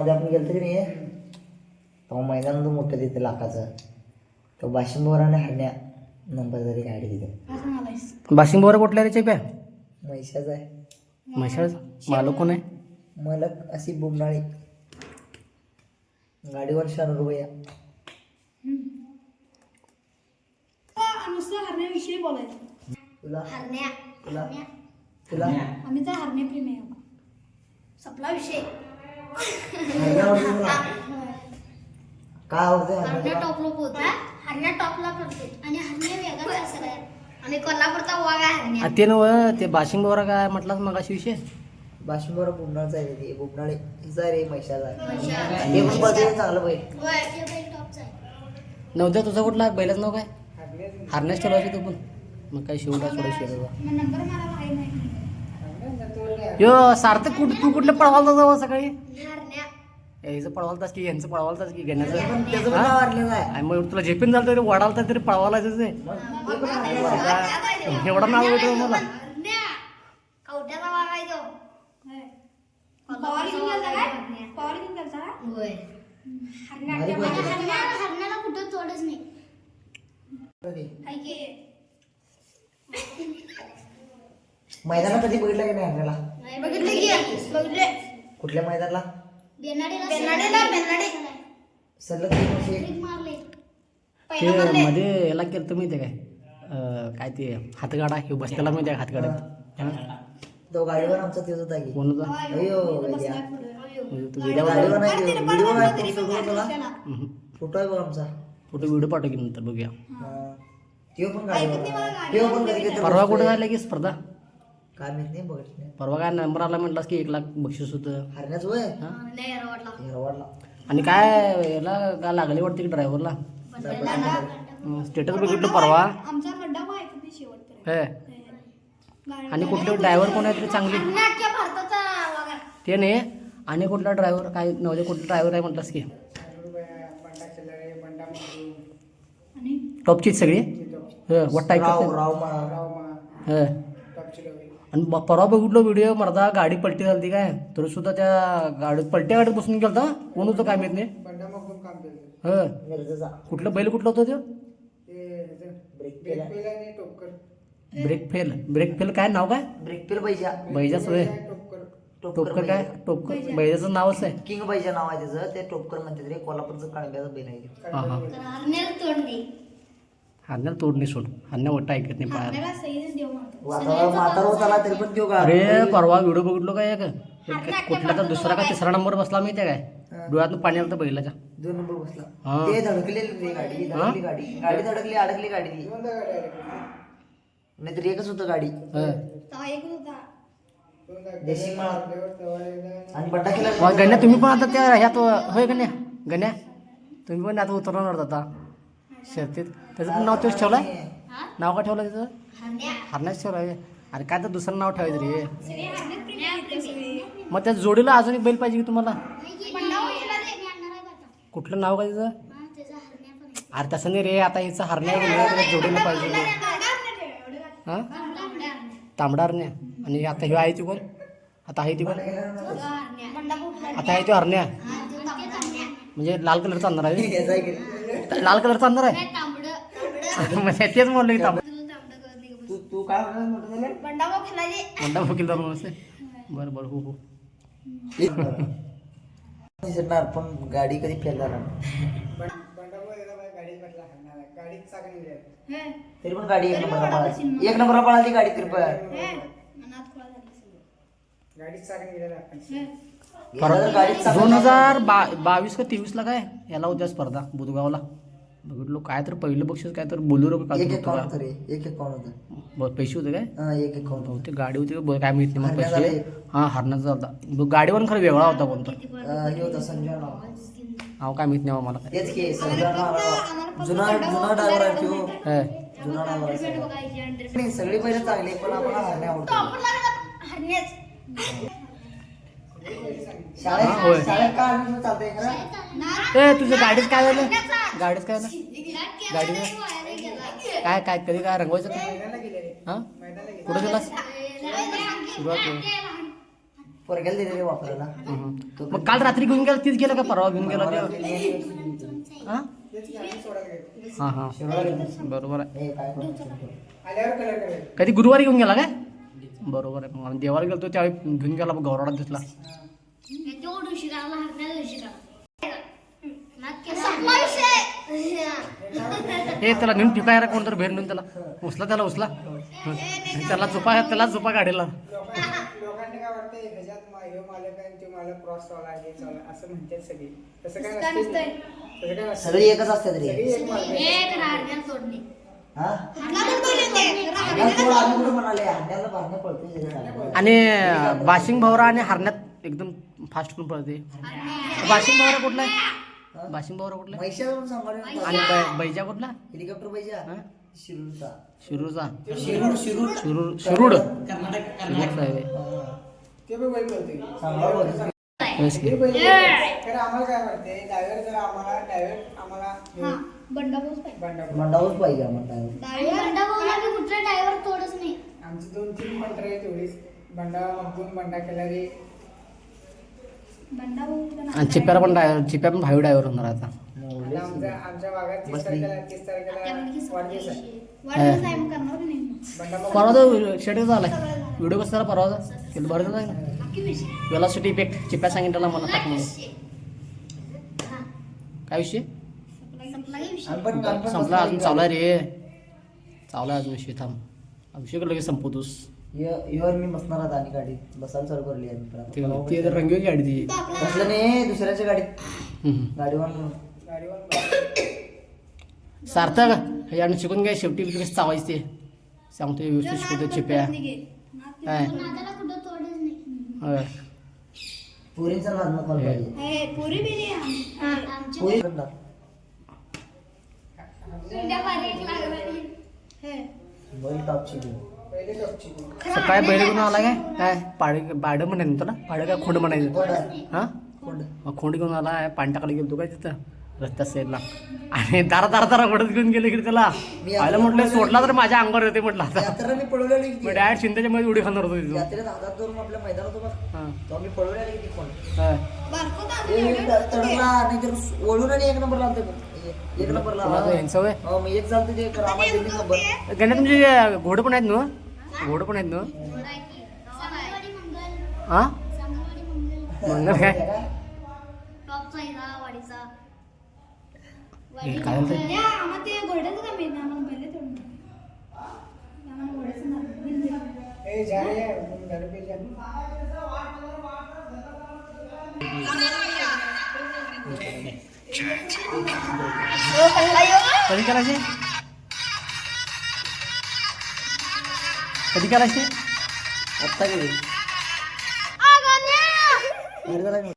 मध्ये आपण गेलतो की नाही तेव्हा मैदान होतं मोठं तिथे लाखाचं. तो बाशिंबवर आणि हरण्या नंबर तरी गाडी तिथे बाशिंग बोरा कुठल्या रे चेप्या? म्हैशाचा आहे. म्हैसाळ मालक कोण आहे? मलक अशी बुमनाळी गाडीवर शंभर नुसतं हरण्याविषयी बोलायचं. तुला हरण्या. तुला तुला आम्ही तर हरण्या प्रेमी आहोत. सपला विषय. काय आवडते हरण्या? टॉपला पोहता. हरण्या टॉपला पडते आणि हरण्या आहे आणि कोल्हापूरचा वाघ आहे हरण्या आ, ते नव ते बाशिंग बोरा काय म्हटलास मग अशी विषय? बाशिंबवर बुमनाळचा आहे ते आहे रे म्हैशाचा आहे म्हैशाचा. ते पण बघते चांगलं बैल. होय ते बैल टॉपचा आहे. नवद्या तुझा कुठला बैलाच नाव काय? हारण्यास ठेवला तू पण. मग काय शिवला सोडा शिवला. मग नंबर मला माहिती नाही. यो सार्थक कुठ तू कुठलं पळवालता जावं सकाळी? हरण्या याचं पळवालतास की यांचं पळवालतास की घेण्याचं? आणि मग तुला झेपून झालं तरी वडालता तरी पळवालायचंच आहे. एवढं नाव येतं मला. मैदानात कधी बघितलं की नाही हरण्याला? बघितले की बघितले. कुठल्या मैदानाला? बेनाडीला बेनाडीला बेनाडी. सलग तीन वर्षे ट्रिक मारले ते मध्ये याला केलं तर माहिती आहे काय? अं, काय ते हातगाडा हे बसतेला माहिती आहे का हातगाड्यात? तो गाडीवर आमचा तेच होता की. कोण होता अयो भैया. म्हणजे तू व्हिडिओ गाडीवर नाही ते, व्हिडिओ आहे फोटो तुला? आहे बघ आमचा. फोटो व्हिडिओ पाठव की नंतर बघूया. हा. त्यो पण गाडीवर आहे. त्यो पण कधी कधी परवा कुठे. झालं की स्पर्धा? काय माहीत नाही बघत नाही परवा काय नंबर आला म्हटलास की एक लाख बक्षीस होतं. हरण्याच हा? लय आणि काय याला काय लागले वाटते की ड्रायव्हरला स्टेटस बघितलं परवा? आमचा खड्डा पण ऐकत नाही शेवटपर्यंत? हे. आणि कुठले ड्रायव्हर कोण आहे तरी चांगली? अख्ख्या भारताचा वाघ. आहे. ते नाही. आणि कुठला ड्रायव्हर काय नव्हते कुठला ड्रायव्हर आहे म्हटलास की? आणि? टॉपचीच सगळी? हं, वाटतं राव ऐकत राव मा हं. आणि परवा बघितलो व्हिडिओ मर्दा गाडी पलटी झाली काय. तर सुद्धा त्या गाडीत पलट्या गाडीत बसून गेलता. कोण होतं काय माहीत नाही. हं. कुठलं बैल कुठलं होतं तो? ब्रेक फेल ब्रेक फेल काय नाव काय? ब्रेक पेल बैजा. बैजाच होय टोपकर. काय? टोपकर. बैजाचं नावच आहे. किंग बैजा नाव आहे त्याचं. ते टोपकर म्हणतात रे. कोल्हापूरचं काळंब्याचं बैल आहे हरण्याला तोडणे सोड. हाण्या वाटतं ऐकत नाही वातावरण आला तरी पण त्यो गा अरे परवा व्हिडिओ बघितलो काय एक? कुठला तर दुसरा का तिसरा नंबर बसला माहितीये काय? डोळ्यातून पाणी आलं तर बैलाच्या. दोन नंबर बसला. हा. ते धडकलेली रे गाडी धडकली गाडी. गाडी धडकली अडकली गाडी. ती नाहीतर एकच होतं गाडी. हं. तेव्हा एक होता. देशी माळ. आणि बड्डा केला वा, गण्या तुम्ही पण आता त्या ह्यात होय गण्या गण्या तुम्ही पण आता उतरणार होता. आता शर्तीत. त्याचं पण नाव तेच ठेवलंय हा नाव काय ठेवलं त्याचं हरण्या हरण्याच ठेवलंय अरे काय तर दुसरं नाव ठेवायचं रे. मग त्या जोडीला अजून एक बैल पाहिजे की तुम्हाला आहे. कुठलं नाव काय त्याचं हा, त्याचा हरण्या पण आहे. अरे तसं नाही रे आता हिचं हरण्या जोडीला पाहिजे. हा तांबडा हरण्या. आणि आता ह्यो आहे ती कोण आता आहे ती कोण? आता आहे ती हरण्या हा. म्हणजे लाल कलरचा अंधार आहे आहे की? लाल कलरचा अंधार आहे. म्हणजे तेच म्हणलं की तांबडा? तू तू काय म्हणाला मोठं झालं. म्हणता असते बरं बरं हो हो. दिसणार पण गाडी कधी फेल झाला? नाही. हे, तरी पण गाडी एक नंबर पळाली. एक नंबर पळाली गाडी तरी पण हे. मनात खोळा झाली सगळं. हे. गेला तर गाडीत चांगलं दोन हजार बा बावीस का तेवीसला काय? याला होत्या स्पर्धा बुधगावला. बघितलो काय तर पहिलं बक्षीस काय तर बोलू काय एक होतं रे एक एक काउंट होतं. पैसे होते काय? हा एक एक काउंट बहुतेक गाडी होती का? ब- काय माहीत नाही मग हरण्याचा पैसे एक. हा हरण्याचा होता ब- गाडीवर खरं वेगळा होता कोणता? हे होतं संजय नाव नाव काय माहीत नाही मला काय तेच की संजय नाव जुना जुना ड्रायव्हर आहे तो हे. जुना आहे. नाही, सगळी पहिले चांगली पण आपण हरणे आवडतो हरण्याच. शाळेत होय. शाळेत का हरणे चालतंय खरं ना. ए तुझं गाडीच काय झालं? गाडीच काय झालं? गाडी. काय काय कधी काय रंगवायचं हा? कुठं गेलास? सुरुवात आहे. पोरग्याला वापरायला. मग काल रात्री घेऊन गेला तीच गेला का परवा घेऊन गेला ते हा? हा हा. बरोबर आहे काय? करू आल्यावर कलर करेल कधी गुरुवारी घेऊन गेला काय? बरोबर आहे. मग आम्ही देवाला गेलो त्यावेळी घेऊन गेला मग गौरवाडा दिसला हे त्याला नेऊन पिकायला कोणतरी भेट नेऊन त्याला. उचला त्याला उचला. त्याला झोपा त्याला झोपा गाडीला. लोकांना काय वाटतंय ह्याच्यात मा- ह्यो मालक आहे आणि तो मालक क्रॉस असं म्हणतात सगळी. तसं काय काय नसते नसतंय. तसं काय नसतं सगळी एकच असते तरी एक मालक हा. आणि बाशिंग भावरा आणि हरण्यात एकदम फास्ट पण पळते. बाशिंग भावरा कुठला आहे? बाशिंग भावरा कुठला आणि बैजा कुठला? हेलिकॉप्टर हा? शिरूरचा. शिरूरचा. शिरूर शिरूर. शिरूर शिरूड. शिरूरचा आहे ते बी बैल बोलते चांगला बोलतो. तेच की. ते बैल बोलते. तर आम्हाला काय वाटते ड्रायव्हर जर आम्हाला ड्रायव्हर आम्हाला हा, बंडा भाऊच पाहिजे. मंडावच पाहिजे आम्हाला आणि बी कुठला ड्रायव्हर तोडच नाही. आमची दोन तीन आहेत तेवढीच बंडा बंडा केलारी. बंडा भाऊ पण आणि चिप्याला पण ड्रायव्हर चिप्या पण भावी ड्रायव्हर होणार आता. आता आमच्या आमच्या भागात तीस. तारखेला तीस तारखेला वाढदिवस आहे. वाढदिवस आहे मग करणार की नाही. बंडा मग परवा तो शेड्यूल झालाय व्हिडिओ कसा झाला परवाचा केलं बरं झालं ना बाकी विषय? वेलासिटी इफेक्ट चिप्या सांगितलं मला टाक म्हणून हा, काय विषय? संपला अजून चालू आहे रे. चालू आहे अजून विषय थांब. अभिषेक लगेच संपवतोस यावर मी बसणार आता आणि गाडी बसायला चालू करली आहे ते मी ती रंगीची गाडी ती. बसलं नाही दुसऱ्याच्या गाडीत. गाडीवर सार्थक यानं शिकून घ्या शेवटी कसं चावायचं ते. सांगतो व्यवस्थित शिकवतो चिप्या. काय? होय. पुरींचा नाद नको. पाहिजे. पोरी बिरी आम- आमच्या पुरी सुंद्या बारीक लागल्या. हे. बैल कपची सकाळी बैल घेऊन आला काय? काय पाडे पाडं म्हणायचं तुला पाडं काय खोंड म्हणायचं हा? खोंड. घेऊन आला पाणी टाकायला गेलो काय तिथं? रस्त्या साईडला आणि दारा दारा दारा वडत घेऊन गेले की त्याला. आयला म्हटलं सोडला तर माझ्या अंगावर येते म्हटलं आता. मी डायरेक्ट शिंदेच्या मध्ये उडी खाणार होतो तिथून हा. हा. एक नंबर लावतो एक नंबर तुला तर लावा यांचं होय? हो मी एक चालतो ते कर आम्हाला दिली नंबर गण्या तुमचे घोडं पण आहेत ना घोडं पण आहेत ना मंगल हा सांगलवाडी मंगल काय टॉपचा हिरा वाडीचा हे काय झालं? या, आम्हाला ते घोड्याचं काम येत नाही, आम्हाला बैल तोडून द्या. आम्हाला घोड्याचं नाव बैल द्या. ए जा रे घर पे जा कधी करायचे कधी करायचे आत्ता गेली आ, गाण्या! बाहेर झाला मी